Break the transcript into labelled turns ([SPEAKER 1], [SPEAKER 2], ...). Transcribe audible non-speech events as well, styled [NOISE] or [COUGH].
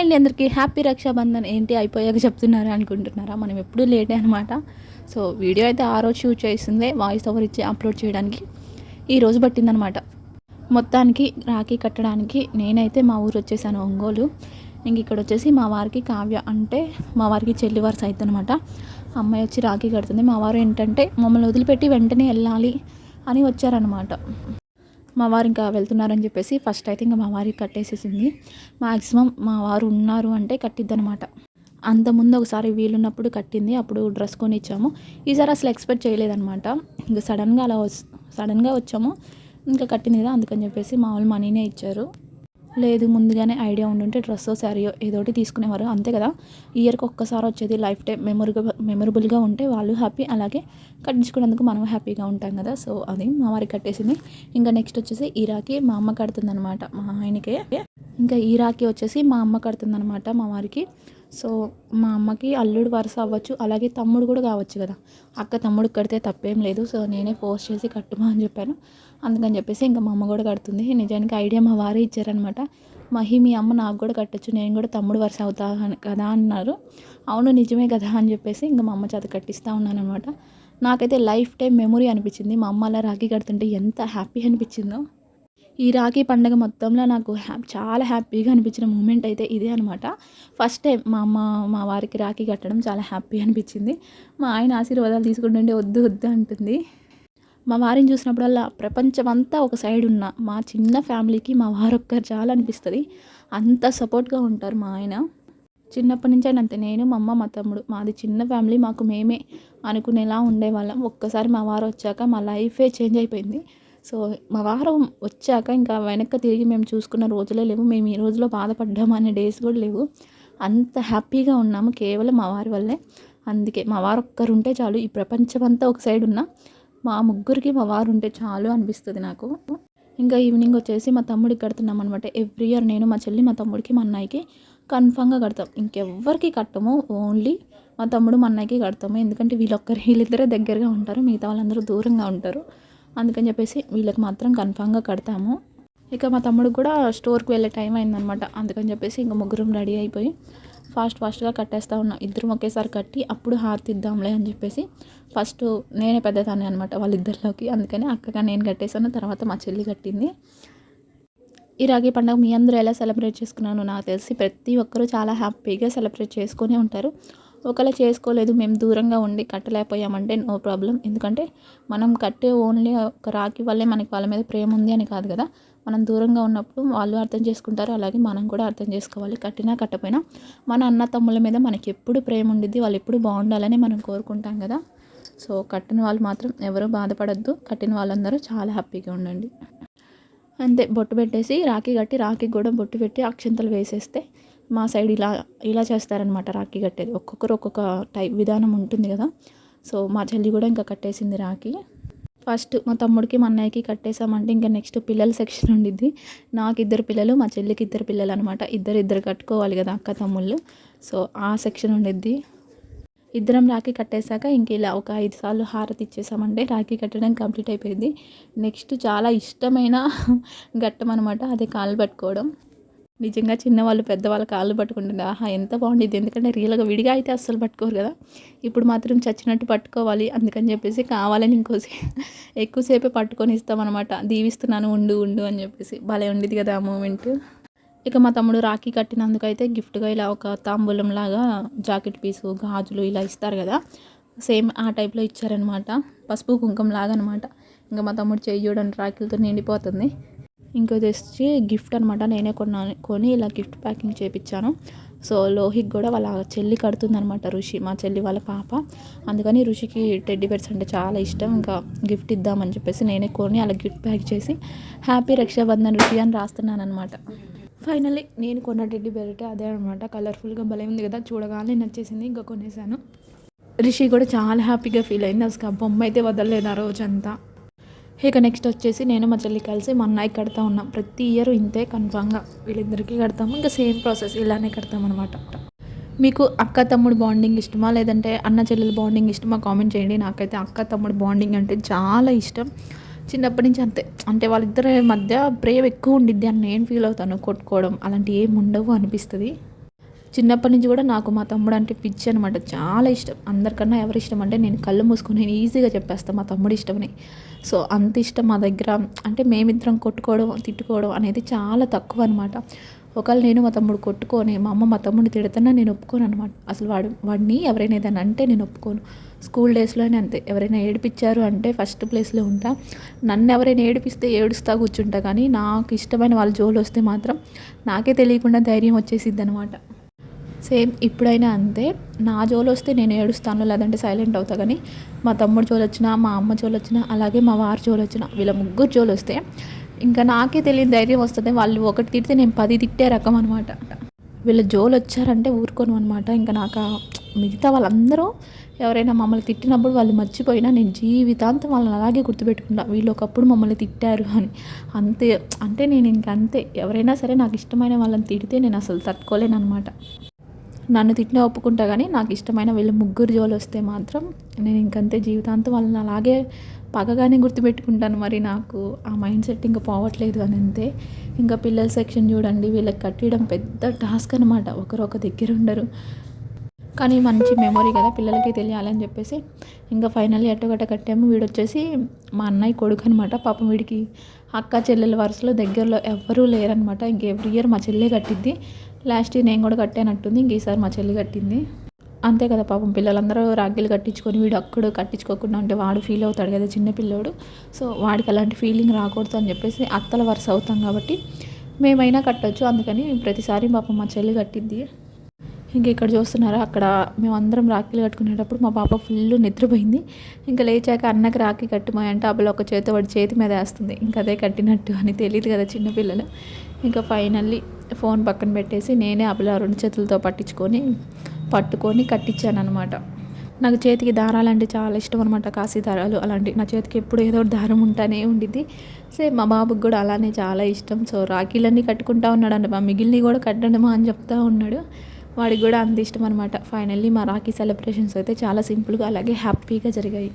[SPEAKER 1] అండి అందరికీ. హ్యాపీ రక్షాబంధన్ ఏంటి? అయిపోయాక చెప్తున్నారా అనుకుంటున్నారా? మనం ఎప్పుడూ లేటే అనమాట సో వీడియో అయితే ఆ రోజు షూట్ చేసిందే. వాయిస్ ఓవర్ ఇచ్చి అప్లోడ్ చేయడానికి. ఈ రోజు పట్టిందనమాట మొత్తానికి రాఖీ కట్టడానికి నేనైతే మా ఊరు వచ్చేసాను ఒంగోలు. ఇంక ఇక్కడ వచ్చేసి మా వారికి కావ్య అంటే మా వారికి చెల్లి వరుస అయితే అనమాట అమ్మాయి వచ్చి రాఖీ కడుతుంది. మా వారు ఏంటంటే మమ్మల్ని వదిలిపెట్టి వెంటనే వెళ్ళాలి అని వచ్చారనమాట మా వారు ఇంకా వెళ్తున్నారని చెప్పేసి ఫస్ట్ అయితే ఇంకా మా వారికి కట్టేసేసింది. మ్యాక్సిమం మా వారు ఉన్నారు అంటే కట్టిద్దనమాట అంతకుముందు ఒకసారి వీలున్నప్పుడు కట్టింది అప్పుడు డ్రెస్ కొని ఇచ్చాము ఈసారి అసలు ఎక్స్పెక్ట్ చేయలేదనమాట ఇంకా సడన్గా అలా వస్ సడన్గా వచ్చాము. ఇంకా కట్టింది కదా అందుకని చెప్పేసి మా వాళ్ళు మనీనే ఇచ్చారు. లేదు ముందుగానే ఐడియా ఉండుంటే డ్రెస్సో శారీయో ఏదోటి తీసుకునేవారు. అంతే కదా? ఇయర్కి ఒక్కసారి వచ్చేది లైఫ్ టైం మెమొరబుల్ మెమొరబుల్గా ఉంటే వాళ్ళు హ్యాపీ. అలాగే కట్టించుకునేందుకు మనం హ్యాపీగా ఉంటాం కదా? సో అది మా వారికి కట్టేసింది. ఇంకా నెక్స్ట్ వచ్చేసి ఈరాకి మా అమ్మ కడుతుంది అనమాట మా ఆయనకే. ఇంకా ఈరాకి వచ్చేసి మా అమ్మ కడుతుంది అనమాట మా వారికి. సో మా అమ్మకి అల్లుడు వరుస అవ్వచ్చు అలాగే తమ్ముడు కూడా కావచ్చు కదా. అక్క తమ్ముడు కడితే తప్పేం లేదు సో నేనే పోస్ట్ చేసి కట్టుమా అని చెప్పాను. అందుకని చెప్పేసి ఇంకా మా అమ్మ కూడా కడుతుంది. నిజానికి ఐడియా మా వారే ఇచ్చారనమాట మహి మీ అమ్మ నాకు కూడా కట్టచ్చు నేను కూడా తమ్ముడు వరుస అవుతా కదా అన్నారు. అవును నిజమే కదా అని చెప్పేసి ఇంకా మా అమ్మ చేత కట్టిస్తూ ఉన్నాను అనమాట నాకైతే లైఫ్ టైం మెమొరీ అనిపించింది. మా అమ్మ అలా రాఖీ కడుతుంటే ఎంత హ్యాపీ అనిపించిందో. ఈ రాఖీ పండగ మొత్తంలో నాకు హ్యా చాలా హ్యాపీగా అనిపించిన మూమెంట్ అయితే ఇదే అనమాట ఫస్ట్ టైం మా అమ్మ మా వారికి రాఖీ కట్టడం చాలా హ్యాపీ అనిపించింది. మా ఆయన ఆశీర్వాదాలు తీసుకుంటుంటే వద్దు వద్దు అంటుంది. మా వారిని చూసినప్పుడల్లా ప్రపంచమంతా ఒక సైడ్ ఉన్న మా చిన్న ఫ్యామిలీకి మా వారు ఒక్కరు చాలా అనిపిస్తుంది. అంత సపోర్ట్గా ఉంటారు మా ఆయన. చిన్నప్పటి నుంచి ఆయన అంతే. నేను మా అమ్మ మా తమ్ముడు మాది చిన్న ఫ్యామిలీ మాకు మేమే అనుకునేలా ఉండేవాళ్ళం. ఒక్కసారి మా వారు వచ్చాక మా లైఫే చేంజ్ అయిపోయింది. సో మా వారం వచ్చాక ఇంకా వెనక్కి తిరిగి మేము చూసుకున్న రోజులే లేవు. మేము ఈ రోజులో బాధపడ్డాము అనే డేస్ కూడా లేవు. అంత హ్యాపీగా ఉన్నాము కేవలం మా వారి వల్లే. అందుకే మా వారు ఒక్కరు ఉంటే చాలు. ఈ ప్రపంచం అంతా ఒక సైడ్ ఉన్న మా ముగ్గురికి మా వారు ఉంటే చాలు అనిపిస్తుంది నాకు. ఇంకా ఈవినింగ్ వచ్చేసి మా తమ్ముడికి కడుతున్నాం అనమాట ఎవ్రీ ఇయర్ నేను మా చెల్లి మా తమ్ముడికి మా అన్నయ్యకి కన్ఫామ్గా కడతాం. ఇంకెవ్వరికి కట్టము. ఓన్లీ మా తమ్ముడు మా అన్నయ్యకి కడతాము. ఎందుకంటే వీళ్ళొక్కరు వీళ్ళిద్దరే దగ్గరగా ఉంటారు. మిగతా వాళ్ళందరూ దూరంగా ఉంటారు. అందుకని చెప్పేసి వీళ్ళకి మాత్రం కన్ఫామ్గా కడతాము. ఇక మా తమ్ముడు కూడా స్టోర్కి వెళ్ళే టైం అయిందనమాట అందుకని చెప్పేసి ఇంక ముగ్గురం రెడీ అయిపోయి ఫాస్ట్ ఫాస్ట్గా కట్టేస్తూ ఉన్నాం. ఇద్దరం ఒకేసారి కట్టి అప్పుడు హార్తిద్దాంలే అని చెప్పేసి ఫస్ట్ నేనే పెద్దదాన్ని అనమాట వాళ్ళిద్దరిలోకి. అందుకని అక్కగా నేను కట్టేసాను తర్వాత మా చెల్లి కట్టింది. ఈ రాఖీ పండుగ మీ అందరూ ఎలా సెలబ్రేట్ చేసుకున్నాను నాకు తెలిసి ప్రతి ఒక్కరూ చాలా హ్యాపీగా సెలబ్రేట్ చేసుకునే ఉంటారు. ఒకవేళ చేసుకోలేదు మేము దూరంగా ఉండి కట్టలేకపోయామంటే నో ప్రాబ్లం ఎందుకంటే మనం కట్టే ఓన్లీ ఒక రాఖీ వల్లే మనకి వాళ్ళ మీద ప్రేమ ఉంది అని కాదు కదా. మనం దూరంగా ఉన్నప్పుడు వాళ్ళు అర్థం చేసుకుంటారు అలాగే మనం కూడా అర్థం చేసుకోవాలి. కట్టినా కట్టపోయినా మన అన్న తమ్ముల మీద మనకి ఎప్పుడు ప్రేమ ఉండిద్ది వాళ్ళు ఎప్పుడు బాగుండాలని మనం కోరుకుంటాం కదా. సో కట్టిన వాళ్ళు మాత్రం ఎవరు బాధపడద్దు. కట్టిన వాళ్ళందరూ చాలా హ్యాపీగా ఉండండి. అంతే బొట్టు పెట్టేసి రాఖీ కట్టి రాఖీ కూడా బొట్టు పెట్టి అక్షంతలు వేసేస్తే మా సైడ్ ఇలా ఇలా చేస్తారనమాట రాఖీ కట్టేది. ఒక్కొక్కరు ఒక్కొక్క టైప్ విధానం ఉంటుంది కదా. సో మా చెల్లి కూడా ఇంకా కట్టేసింది రాఖీ. ఫస్ట్ మా తమ్ముడికి మా అన్నయ్యకి కట్టేసామంటే ఇంకా నెక్స్ట్ పిల్లల సెక్షన్ ఉండిద్ది. నాకు ఇద్దరు పిల్లలు మా చెల్లికి ఇద్దరు పిల్లలు అనమాట ఇద్దరు ఇద్దరు కట్టుకోవాలి కదా అక్క తమ్ముళ్ళు. సో ఆ సెక్షన్ ఉండిద్ది. ఇద్దరం రాఖీ కట్టేశాక ఇంక ఇలా ఒక ఐదు సార్లు హారతి ఇచ్చేసామంటే రాఖీ కట్టడం కంప్లీట్ అయిపోయింది. నెక్స్ట్ చాలా ఇష్టమైన ఘట్టం అనమాట అదే కాలు పట్టుకోవడం. నిజంగా చిన్నవాళ్ళు పెద్దవాళ్ళు కాళ్ళు పట్టుకుంటుంది. ఆహా ఎంత బాగుండేది ఎందుకంటే రియల్గా విడిగా అయితే అస్సలు పట్టుకోరు కదా. ఇప్పుడు మాత్రం చచ్చినట్టు పట్టుకోవాలి. అందుకని చెప్పేసి కావాలని ఇంకోసే [LAUGHS] ఎక్కువసేపే పట్టుకొని ఇస్తామన్నమాట. దీవిస్తున్నాను ఉండు ఉండు అని చెప్పేసి. భలే ఉండేది కదా ఆ మూమెంట్. ఇక మా తమ్ముడు రాఖీ కట్టినందుకైతే గిఫ్ట్గా ఇలా ఒక తాంబూలం లాగా జాకెట్ పీసు గాజులు ఇలా ఇస్తారు కదా. సేమ్ ఆ టైప్లో ఇచ్చారనమాట పసుపు కుంకుమ లాగా అనమాట ఇంకా మా తమ్ముడు చేయి చూడండి రాఖీలతో నిండిపోతుంది. ఇంకా తెచ్చి గిఫ్ట్ అనమాట నేనే కొన్నాను కొని ఇలా గిఫ్ట్ ప్యాకింగ్ చేయించాను సో లోహిక్ కూడా వాళ్ళ చెల్లి కడుతుందనమాట ఋషి మా చెల్లి వాళ్ళ పాప. అందుకని ఋషికి టెడ్డీ బెర్స్ అంటే చాలా ఇష్టం ఇంకా గిఫ్ట్ ఇద్దామని చెప్పేసి నేనే కొని అలా గిఫ్ట్ ప్యాక్ చేసి హ్యాపీ రక్షాబంధన్ ఋషి అని రాస్తున్నాను అనమాట ఫైనల్లీ నేను కొన్న టెడ్డీ బెడ్ అదే అనమాట కలర్ఫుల్గా భలే ఉంది కదా చూడగానే నచ్చేసింది ఇంకా కొనేసాను. రిషి కూడా చాలా హ్యాపీగా ఫీల్ అయింది అసలు ఆ బొమ్మ అయితే వదలలేదు ఆ రోజంతా. ఇక నెక్స్ట్ వచ్చేసి నేను మా చెల్లి కలిసి మా అన్నయ్య కడతా ఉన్నాం. ప్రతి ఇయర్ ఇంతే కన్ఫామ్గా వీళ్ళిద్దరికీ కడతాము. ఇంకా సేమ్ ప్రాసెస్ ఇలానే కడతాం అనమాట మీకు అక్క తమ్ముడు బాండింగ్ ఇష్టమా? లేదంటే అన్న చెల్లెలు బాండింగ్ ఇష్టమా? కామెంట్ చేయండి. నాకైతే అక్క తమ్ముడు బాండింగ్ అంటే చాలా ఇష్టం. చిన్నప్పటి నుంచి అంతే. అంటే వాళ్ళిద్దరి మధ్య ప్రేమ ఎక్కువ ఉండిద్ది. అని నేను ఫీల్ అవుతాను కొట్టుకోవడం అలాంటివి ఏం ఉండవు అనిపిస్తుంది. చిన్నప్పటి నుంచి కూడా నాకు మా తమ్ముడు అంటే పిచ్చి అనమాట చాలా ఇష్టం. అందరికన్నా ఎవరి ఇష్టం అంటే నేను కళ్ళు మూసుకుని నేను ఈజీగా చెప్పేస్తాను మా తమ్ముడు ఇష్టమని. సో అంత ఇష్టం మా దగ్గర. అంటే మేమిద్దరం కొట్టుకోవడం తిట్టుకోవడం అనేది చాలా తక్కువ అనమాట ఒకవేళ నేను మా తమ్ముడు కొట్టుకొని మా అమ్మ మా తమ్ముడిని తిడుతున్నా నేను ఒప్పుకోను అనమాట అసలు వాడు వాడిని ఎవరైనా ఏదైనా అంటే నేను ఒప్పుకోను. స్కూల్ డేస్లోనే అంతే. ఎవరైనా ఏడిపించారు అంటే ఫస్ట్ ప్లేస్లో ఉంటా. నన్ను ఎవరైనా ఏడిపిస్తే ఏడుస్తా కూర్చుంటా. కానీ నాకు ఇష్టమైన వాళ్ళ జోలు వస్తే మాత్రం నాకే తెలియకుండా ధైర్యం వచ్చేసిద్ది అనమాట సేమ్ ఇప్పుడైనా అంతే. నా జోలు వస్తే నేను ఏడుస్తాను లేదంటే సైలెంట్ అవుతా కానీ మా తమ్ముడు జోలు వచ్చినా మా అమ్మ జోలు వచ్చినా అలాగే మా వారి జోలు వచ్చినా వీళ్ళ ముగ్గురు జోలు వస్తే ఇంకా నాకే తెలియని ధైర్యం వస్తుంది. వాళ్ళు ఒకటి తిడితే నేను పది తిట్టే రకం అనమాట వీళ్ళ జోలు వచ్చారంటే ఊరుకోను అనమాట ఇంకా నాకు మిగతా వాళ్ళందరూ ఎవరైనా మమ్మల్ని తిట్టినప్పుడు వాళ్ళు మర్చిపోయినా నేను జీవితాంతం వాళ్ళని అలాగే గుర్తుపెట్టుకుంటా. వీళ్ళు ఒకప్పుడు మమ్మల్ని తిట్టారు అని. అంతే అంటే నేను ఇంక అంతే. ఎవరైనా సరే నాకు ఇష్టమైన వాళ్ళని తిడితే నేను అసలు తట్టుకోలేను అనమాట నన్ను తిట్టినా ఒప్పుకుంటా కానీ నాకు ఇష్టమైన వీళ్ళు ముగ్గురు జోలు వస్తే మాత్రం నేను ఇంకంతే జీవితాంతం వాళ్ళని అలాగే పగగానే గుర్తుపెట్టుకుంటాను మరి నాకు. ఆ మైండ్ సెట్ ఇంకా పోవట్లేదు అని అంతే. ఇంకా పిల్లల సెక్షన్ చూడండి వీళ్ళకి కట్టడం పెద్ద టాస్క్ అనమాట ఒకరు ఒక దగ్గర ఉండరు. కానీ మంచి మెమొరీ కదా పిల్లలకి తెలియాలని చెప్పేసి ఇంకా ఫైనల్లీ ఎట్టగట్ట కట్టాము. వీడు వచ్చేసి మా అన్నయ్య కొడుకు అనమాట పాపం వీడికి అక్క చెల్లెల వరుసలో దగ్గరలో ఎవ్వరూ లేరనమాట ఇంక ఎవ్రీ ఇయర్ మా చెల్లె కట్టిద్ది. లాస్ట్ ఇయర్ నేను కూడా కట్టానట్టుంది ఇంక ఈసారి మా చెల్లి కట్టింది. అంతే కదా పాపం పిల్లలందరూ రాఖీలు కట్టించుకొని వీడు అక్కడ కట్టించుకోకుండా ఉంటే వాడు ఫీల్ అవుతాడు కదా చిన్న పిల్లోడు. సో వాడికి అలాంటి ఫీలింగ్ రాకూడదు అని చెప్పేసి అత్తల వరుస అవుతాం కాబట్టి మేమైనా కట్టొచ్చు. అందుకని ప్రతిసారి పాపం మా చెల్లి కట్టింది ఇంక ఇక్కడ చూస్తున్నారా అక్కడ మేమందరం రాఖీలు కట్టుకునేటప్పుడు మా పాప ఫుల్ నిద్రపోయింది. ఇంకా లేచాక అన్నకి రాఖీ కట్టుమాయంటే అప్పుడు ఒక చేతి వాడి చేతి మీద వేస్తుంది. ఇంకా అదే కట్టినట్టు అని తెలియదు కదా చిన్నపిల్లలు ఇంకా ఫైనల్లీ ఫోన్ పక్కన పెట్టేసి నేనే అబ్బల రెండు చేతులతో పట్టించుకొని పట్టుకొని కట్టించాను అనమాట నాకు చేతికి దారాలు అంటే చాలా ఇష్టం అనమాట కాశీ దారాలు అలాంటి నా చేతికి ఎప్పుడు ఏదో ఒకటి దారం ఉంటానే ఉండిద్ది. సేమ్ మా బాబుకి కూడా అలానే చాలా ఇష్టం. సో రాఖీలన్నీ కట్టుకుంటా ఉన్నాడు అంట మా మిగిలినవి కూడా కట్టడమా అని చెప్తా ఉన్నాడు. వాడికి కూడా అంత ఇష్టం అనమాట ఫైనల్లీ మా రాఖీ సెలబ్రేషన్స్ అయితే చాలా సింపుల్గా అలాగే హ్యాపీగా జరిగాయి.